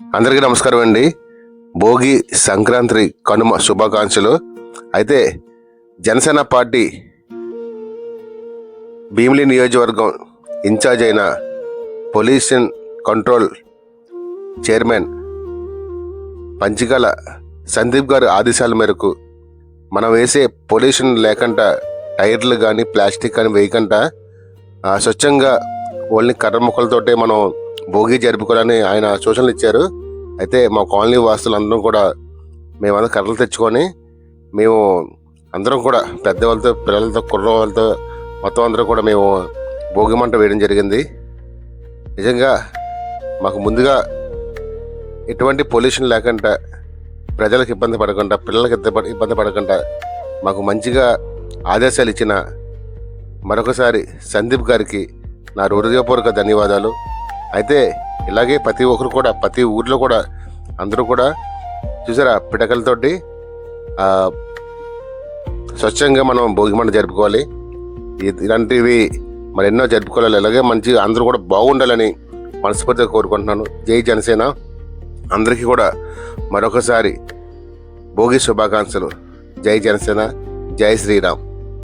అందరికీ నమస్కారం అండి. భోగి సంక్రాంతి కనుమ శుభాకాంక్షలు. అయితే జనసేన పార్టీ భీమిలి నియోజకవర్గం ఇన్ఛార్జ్ అయిన pollution control chairman Panchikala Sandeep గారి ఆదేశాల మేరకు మనం వేసే పొల్యూషన్ లేకుండా టైర్లు కానీ ప్లాస్టిక్ కానీ వేయకుండా స్వచ్ఛంగా ఓన్లీ కర్ర మొక్కలతోటే మనం భోగి జరుపుకోవాలని ఆయన సూచనలు ఇచ్చారు. అయితే మా కాలనీ వాసులు అందరం కూడా మేమందరం కర్రలు తెచ్చుకొని మేము అందరం కూడా పెద్దవాళ్ళతో పిల్లలతో కుర్రవాళ్ళతో మొత్తం అందరం కూడా మేము భోగి మంట వేయడం జరిగింది. నిజంగా మాకు ముందుగా ఎటువంటి పొల్యూషన్ లేకుండా ప్రజలకు ఇబ్బంది పడకుండా పిల్లలకు ఇబ్బంది పడకుండా మాకు మంచిగా ఆదేశాలు ఇచ్చిన మరొకసారి సందీప్ గారికి నా హృదయపూర్వక ధన్యవాదాలు. అయితే ఇలాగే ప్రతి ఒక్కరు కూడా ప్రతి ఊర్లో కూడా అందరూ కూడా చూసారా పిడకలతోటి స్వచ్ఛంగా మనం భోగిమంట జరుపుకోవాలి. ఇలాంటివి మరి ఎన్నో జరుపుకోవాలి. అలాగే మంచి అందరూ కూడా బాగుండాలని మనస్ఫూర్తిగా కోరుకుంటున్నాను. జై జనసేన. అందరికీ కూడా మరొకసారి భోగి శుభాకాంక్షలు. జై జనసేన. జై శ్రీరామ్.